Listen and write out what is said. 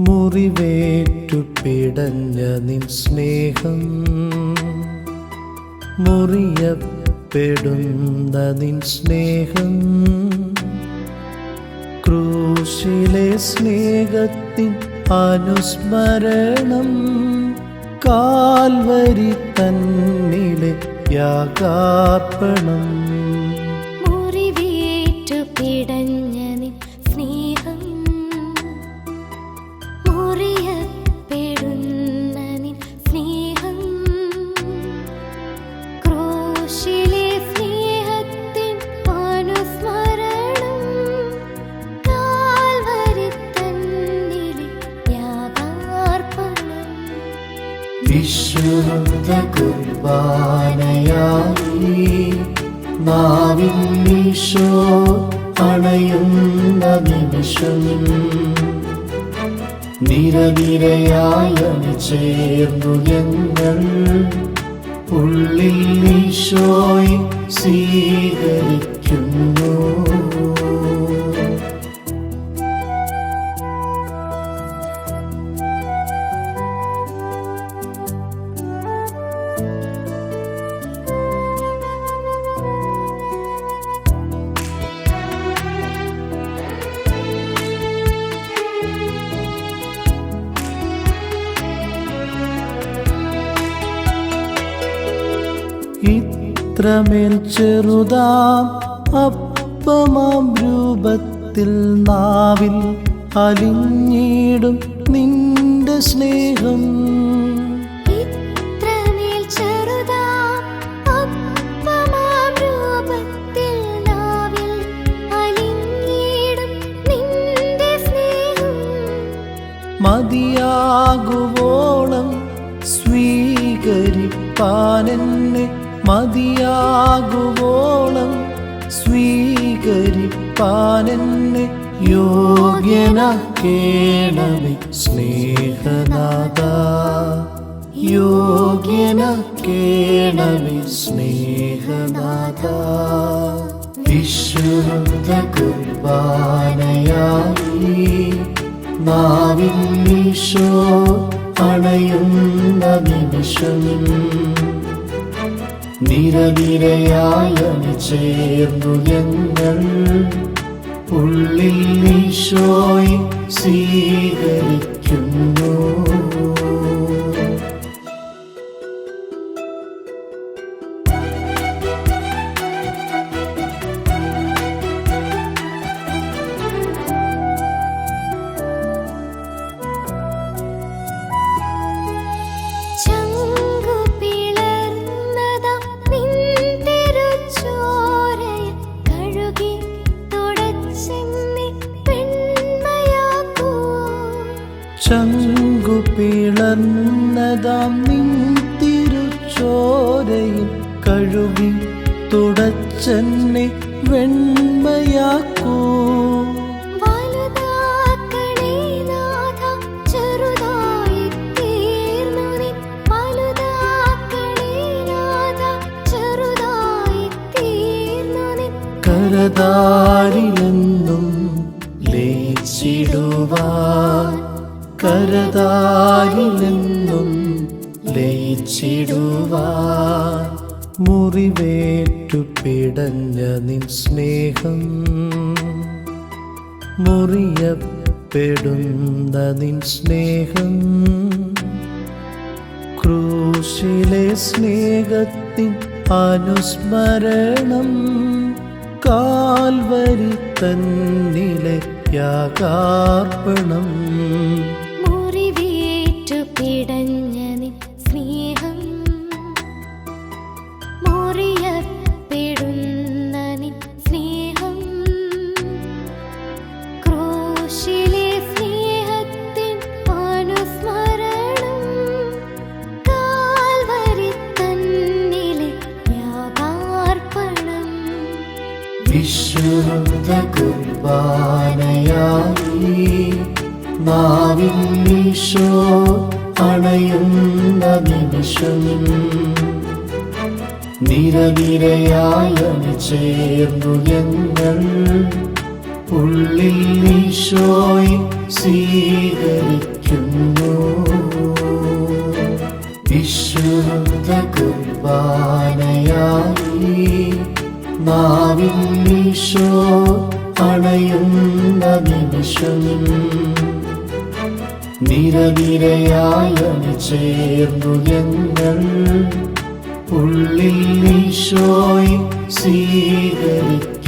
മുറിവേറ്റു പിടഞ്ഞ നിൻ സ്നേഹം മുറിയപ്പെടുന്ന നിൻ സ്നേഹം ക്രൂശിലെ സ്നേഹത്തിൻ അനുസ്മരണം കാൽവരി തന്നിലെ യാഗാർപ്പണം കുർബാനയായി നാവിൽ ഈശോ അണയുന്ന നിമിഷം നിരനിരയായി ചേർന്നു ഞങ്ങൾ. ഉള്ളിൽ ഈശോയി സ്വീകരിക്കുന്നു. ഇത്രമേൽ ചെറുതാം അപ്പമാം രൂപത്തിൽ നാവിൽ അലിഞ്ഞിടും നിന്റെ സ്നേഹം. മതിയാകുവോളം സ്വീകരിപ്പാനെന്നെ മതിയാകുവോളം സ്വീകരിപ്പാനെന്നെ യോഗ്യനക്കേണമേ സ്നേഹനാഥ. യോഗ്യനക്കേണമേ സ്നേഹനാഥ. വിശുദ്ധ കുർബാനയായി നാവിൽ ഈശോ അണയുന്ന നിമിഷം നിരനിരയായി ചേർന്നു ഞങ്ങൾ. ഉള്ളിൽ ഈശോയി സ്വീകരിക്കുന്നു. പിളർന്നതാം നിൻ തിരുച്ചോരയിൽ കഴുകി തുടച്ചെന്നെ വെണ്മയാക്കൂ. കരതാരിലെന്നും ലയിച്ചിടുവാൻ കരതാരിലെന്നും ലയിച്ചിടുവാൻ മുറിവേറ്റു പിടഞ്ഞ നിൻ സ്നേഹം മുറിയപ്പെടുന്ന നിൻ സ്നേഹം ക്രൂശിലെ സ്നേഹത്തിൻ അനുസ്മരണം കാൽവരി തന്നിലെ യാഗാർപ്പണം വിശുദ്ധ കുർബാനയായി നാവിൽ ഈശോ അണയുന്ന നിമിഷം നിരനിരയായി ചേർന്നു ഞങ്ങൾ. ഉള്ളിൽ ഈശോയി സ്വീകരിക്കുന്നു. വിശുദ്ധ കുർബാനയായി ഈശോ അണയുന്ന നിമിഷം. നിരനിരയായി ചേർന്നു ഞങ്ങൾ. ഉള്ളിൽ ഈശോയെ സ്വീകരിക്കുന്നു